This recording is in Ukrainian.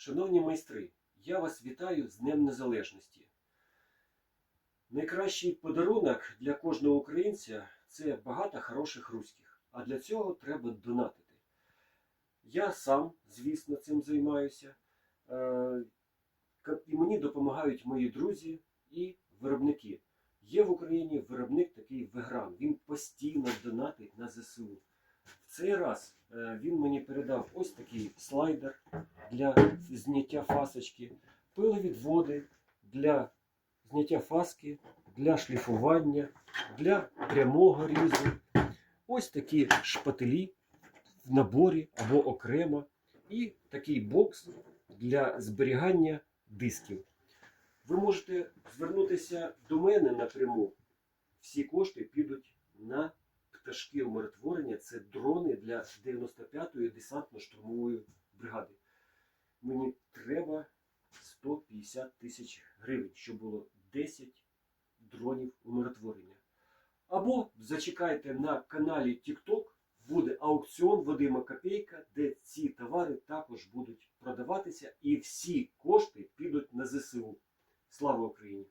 Шановні майстри, я вас вітаю з Днем Незалежності. Найкращий подарунок для кожного українця це багато хороших руських. А для цього треба донатити. Я сам, звісно, цим займаюся. Е, І мені допомагають мої друзі і виробники. Є в Україні виробник такий Вегран. Він постійно донатить на ЗСУ. В цей раз е, він мені передав ось такий слайдер для зняття фасочки, пиловідводи для зняття фаски, для шліфування, для прямого різу. Ось такі шпателі в наборі або окремо. І такий бокс для зберігання дисків. Ви можете звернутися до мене напряму. Всі кошти підуть на пташки умиротворення. Це дрони для 95-ї десантно-штурмової бригади. Мені треба 150 тисяч гривень, щоб було 10 дронів умиротворення. Або зачекайте на каналі TikTok, буде аукціон Вадима Копейка, де ці товари також будуть продаватися, і всі кошти підуть на ЗСУ. Слава Україні!